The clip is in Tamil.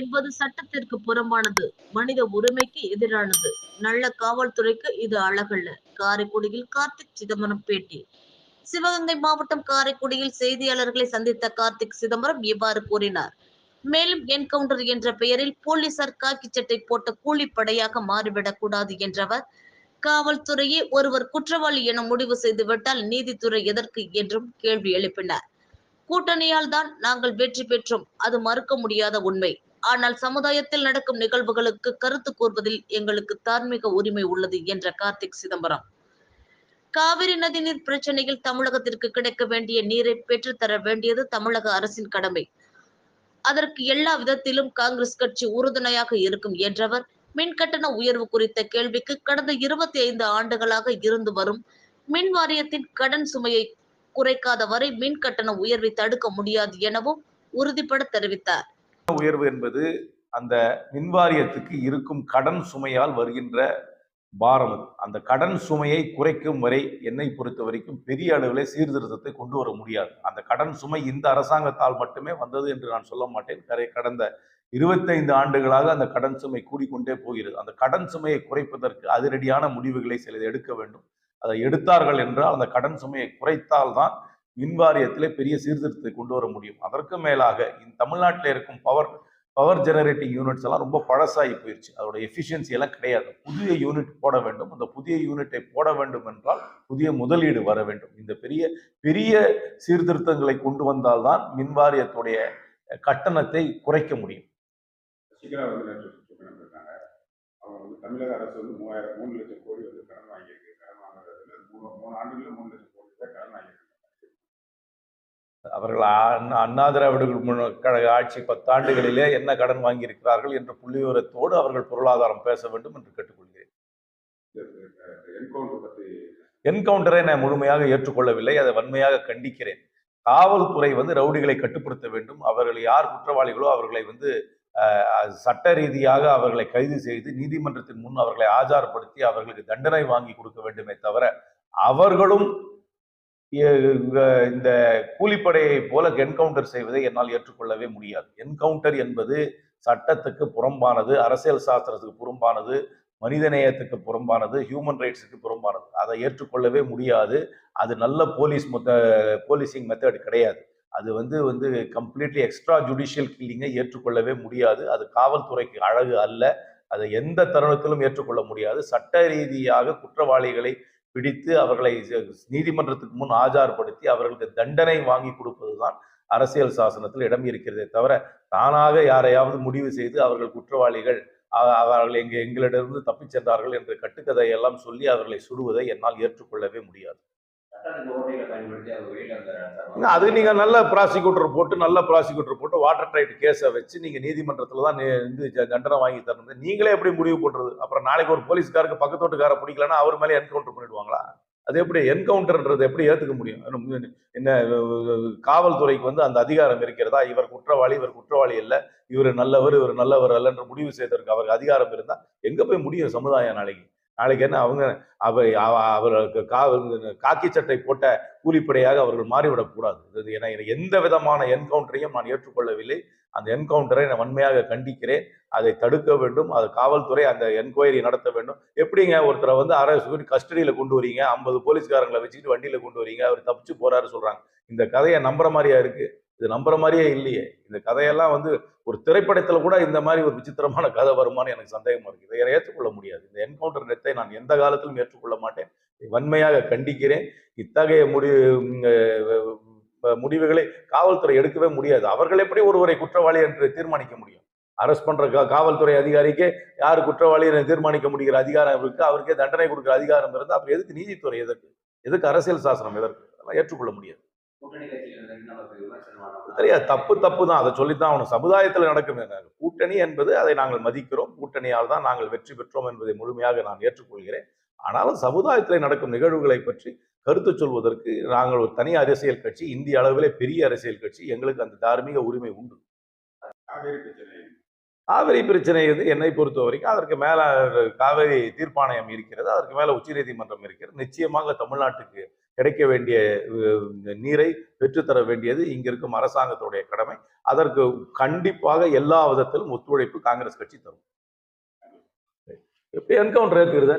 என்பது சட்டத்திற்கு புறம்பானது. மனித உரிமைக்கு எதிரானது. நல்ல காவல்துறைக்கு இது அழகல்ல. காரைக்குடியில் கார்த்திக் சிதம்பரம் பேட்டி. சிவகங்கை மாவட்டம் காரைக்குடியில் செய்தியாளர்களை சந்தித்த கார்த்திக் சிதம்பரம் இவ்வாறு கூறினார். மேலும் என்கவுண்டர் என்ற பெயரில் போலீசார் காக்கி சட்டை போட்ட கூலிப்படையாக மாறிவிடக் கூடாது என்றவர் காவல்துறையே ஒருவர் குற்றவாளி என முடிவு செய்துவிட்டால் நீதித்துறை எதற்கு என்றும் கேள்வி எழுப்பினார். கூட்டணியால் தான் நாங்கள் வெற்றி பெற்றோம். அது மறுக்க முடியாத உண்மை. ஆனால் சமுதாயத்தில் நடக்கும் நிகழ்வுகளுக்கு கருத்து கூறுவதில் எங்களுக்கு தார்மீக உரிமை உள்ளது என்ற கார்த்திக் சிதம்பரம். காவிரி நதிநீர் பிரச்சனையில் தமிழகத்திற்கு கிடைக்க வேண்டிய நீரை பெற்றுத்தர வேண்டியது தமிழக அரசின் கடமை. அதற்கு எல்லா விதத்திலும் காங்கிரஸ் கட்சி உறுதுணையாக இருக்கும் என்றவர் மின் கட்டண உயர்வு குறித்த கேள்விக்கு கடந்த இருபத்தி ஐந்து ஆண்டுகளாக இருந்து வரும் மின் வாரியத்தின் கடன் சுமையை குறைக்காத வரை மின் கட்டண உயர்வை தடுக்க முடியாது எனவும் உறுதிபட தெரிவித்தார். உயர்வு என்பது அந்த மின்வாரியத்துக்கு இருக்கும் கடன் சுமையால் வருகின்ற பாரம் அது. அந்த கடன் சுமையை குறைக்கும் வரை என்னை பொறுத்த வரைக்கும் பெரிய அளவில் சீர்திருத்தத்தை கொண்டு வர முடியாது. அந்த கடன் சுமை இந்த அரசாங்கத்தால் மட்டுமே வந்தது என்று நான் சொல்ல மாட்டேன். கரை கடந்த இருபத்தைந்து ஆண்டுகளாக அந்த கடன் சுமை கூடிக்கொண்டே போகிறது. அந்த கடன் சுமையை குறைப்பதற்கு அதிரடியான முடிவுகளை சிலர் எடுக்க வேண்டும். அதை எடுத்தார்கள் என்றால் அந்த கடன் சுமையை குறைத்தால்தான் மின்வாரியத்திலே பெரிய சீர்திருத்தத்தை கொண்டு வர முடியும். அதற்கு மேலாக இந்த தமிழ்நாட்டில் இருக்கும் பவர் பவர் ஜெனரேட்டிங் யூனிட்ஸ் எல்லாம் ரொம்ப பழசாகி போயிடுச்சு அதோட எஃபிஷியன்சி எல்லாம் கிடையாது. புதிய யூனிட் போட வேண்டும். அந்த புதிய யூனிட்டை போட வேண்டும் என்றால் புதிய முதலீடு வர வேண்டும். இந்த பெரிய பெரிய சீர்திருத்தங்களை கொண்டு வந்தால்தான் மின்வாரியத்துடைய கட்டணத்தை குறைக்க முடியும். தமிழக அரசு வந்து மூவாயிரம் மூணு லட்சம் கோடி வந்து கடன் வாங்கியிருக்கு. கடன் வாங்குறதுல மூணு மூணு ஆண்டுகளில் மூணு லட்சம் கோடி ரூபாய் கடன் வாங்கியிருக்கு அவர்கள் அண்ணா திராவிடர்கள் கழக ஆட்சி பத்தாண்டுகளிலே என்ன கடன் வாங்கியிருக்கிறார்கள் என்ற புள்ளிவிவரத்தோடு அவர்கள் பொருளாதாரம் பேச வேண்டும் என்று கேட்டுக்கொள்கிறேன். என்கவுண்டர் நான் முழுமையாக ஏற்றுக்கொள்ளவில்லை. அதை வன்மையாக கண்டிக்கிறேன். காவல்துறை வந்து ரவுடிகளை கட்டுப்படுத்த வேண்டும். அவர்கள் யார் குற்றவாளிகளோ அவர்களை வந்து சட்ட ரீதியாக அவர்களை கைது செய்து நீதிமன்றத்தின் முன் அவர்களை ஆஜார்படுத்தி அவர்களுக்கு தண்டனை வாங்கி கொடுக்க வேண்டுமே தவிர அவர்களும் இந்த கூலிப்படையை போல என்கவுண்டர் செய்வதை என்னால் ஏற்றுக்கொள்ளவே முடியாது. என்கவுண்டர் என்பது சட்டத்துக்கு புறம்பானது அரசியல் சாஸ்திரத்துக்கு புறம்பானது மனிதநேயத்துக்கு புறம்பானது ஹியூமன் ரைட்ஸுக்கு புறம்பானது. அதை ஏற்றுக்கொள்ளவே முடியாது. அது நல்ல போலீஸ் போலீசிங் மெத்தட் கிடையாது. அது வந்து வந்து கம்ப்ளீட்லி எக்ஸ்ட்ரா ஜுடிஷியல் கில்லிங்கை ஏற்றுக்கொள்ளவே முடியாது. அது காவல்துறைக்கு அழகு அல்ல. அதை எந்த தருணத்திலும் ஏற்றுக்கொள்ள முடியாது. சட்ட ரீதியாக குற்றவாளிகளை பிடித்து அவர்களை நீதிமன்றத்துக்கு முன் ஆஜார்படுத்தி அவர்களுக்கு தண்டனை வாங்கி கொடுப்பதுதான் அரசியல் சாசனத்தில் இடம் இருக்கிறதே தவிர தானாக யாரையாவது முடிவு செய்து அவர்கள் குற்றவாளிகள் அவர்கள் எங்க எங்களிடமிருந்து தப்பிச் சென்றார்கள் என்ற கட்டுக்கதையெல்லாம் சொல்லி அவர்களை சுடுவதை என்னால் ஏற்றுக்கொள்ளவே முடியாது. அது நீங்க நல்ல ப்ராசிக்யூட்டர் போட்டு நல்ல ப்ராசிக்யூட்டர் போட்டு வாட்டர் டைட் கேஸை வச்சு நீங்க நீதிமன்றத்துல தான் நீ- வந்து தண்டனை வாங்கி தரணும் நீங்களே எப்படி முடிவு பண்றது அப்புறம் நாளைக்கு ஒரு போலீஸ்காருக்கு பக்கத்து வீட்டுக்கார பிடிக்கலன்னா அவர் மேலே என்கவுண்டர் பண்ணிடுவாங்களா? அது எப்படி என்கவுண்டர்ன்றது எப்படி ஏத்துக்க முடியும்? என்ன காவல்துறைக்கு வந்து அந்த அதிகாரம் இருக்கிறதா? இவர் குற்றவாளி இவர் குற்றவாளி இல்ல இவர் நல்லவர் இவர் நல்லவர் அல்ல என்று முடிவு செய்வதற்கு அவருக்கு அதிகாரம் இருந்தா எங்க போய் முடியும் சமுதாயம் நாளைக்கு? நாளைக்கு என்ன அவங்க அவர் அவருக்கு கா- காக்கி சட்டை போட்ட கூலிப்படையாக அவர்கள் மாறிவிடக்கூடாது கூடாது. என எந்த விதமான என்கவுண்டரையும் நான் ஏற்றுக்கொள்ளவில்லை. அந்த என்கவுண்டரை நான் வன்மையாக கண்டிக்கிறேன். அதை தடுக்க வேண்டும். அது காவல்துறை அந்த என்கொயரி நடத்த வேண்டும். எப்படிங்க ஒருத்தரை வந்து அரசு கஸ்டடியில் கொண்டு வரீங்க? ஐம்பது போலீஸ்காரங்களை வச்சுக்கிட்டு வண்டியில் கொண்டு வரீங்க? அவர் தப்பிச்சு போறாரு சொல்றாங்க. இந்த கதையை நம்புற மாதிரியா இருக்கு? இது நம்புற மாதிரியே இல்லையே. இந்த கதையெல்லாம் வந்து ஒரு திரைப்படத்துல கூட இந்த மாதிரி ஒரு விசித்திரமான கதை வருமான்னு எனக்கு சந்தேகமா இருக்கு. இதை ஏற்றுக்கொள்ள முடியாது. இந்த என்கவுண்டர் நெத்தை நான் எந்த காலத்திலும் ஏற்றுக்கொள்ள மாட்டேன். வன்மையாக கண்டிக்கிறேன். இத்தகைய முடிவு முடிவுகளை காவல்துறை எடுக்கவே முடியாது. அவர்கள் எப்படி ஒருவரை குற்றவாளி என்று தீர்மானிக்க முடியும்? அரெஸ்ட் பண்ற கா- காவல்துறை அதிகாரிக்கே யார் குற்றவாளி என்று தீர்மானிக்க முடிகிற அதிகாரம் இருக்கு. அவருக்கே தண்டனை கொடுக்கிற அதிகாரம் இருந்தால் அப்புறம் எதுக்கு நீதித்துறை எதற்கு? எதுக்கு அரசியல் சாசனம் எதற்கு? அதெல்லாம் ஏற்றுக்கொள்ள முடியாது. சரியா தப்பு தப்பு தான் அதை சொல்லித்தான் அவனும் சமுதாயத்தில் நடக்கும்? கூட்டணி என்பது அதை நாங்கள் மதிக்கிறோம். கூட்டணியால் தான் நாங்கள் வெற்றி பெற்றோம் என்பதை முழுமையாக நான் ஏற்றுக்கொள்கிறேன். ஆனாலும் சமுதாயத்தில் நடக்கும் நிகழ்வுகளை பற்றி கருத்து சொல்வதற்கு நாங்கள் ஒரு தனி அரசியல் கட்சி இந்திய அளவிலே பெரிய அரசியல் கட்சி. எங்களுக்கு அந்த தார்மீக உரிமை உண்டு. காவேரி பிரச்சனை. காவிரி பிரச்சனை இது. என்னை பொறுத்த வரைக்கும் அதற்கு மேல காவிரி தீர்ப்பாணையம் இருக்கிறது. அதற்கு மேல உச்சநீதிமன்றம் இருக்கிறது. நிச்சயமாக தமிழ்நாட்டுக்கு கிடைக்க வேண்டிய நீரை பெற்றுத்தர வேண்டியது இங்கிருக்கும் அரசாங்கத்துடைய கடமை. அதற்கு கண்டிப்பாக எல்லா விதத்திலும் ஒத்துழைப்பு காங்கிரஸ் கட்சி தரும். எப்படி என்கவுண்டர் ஏற்கிறது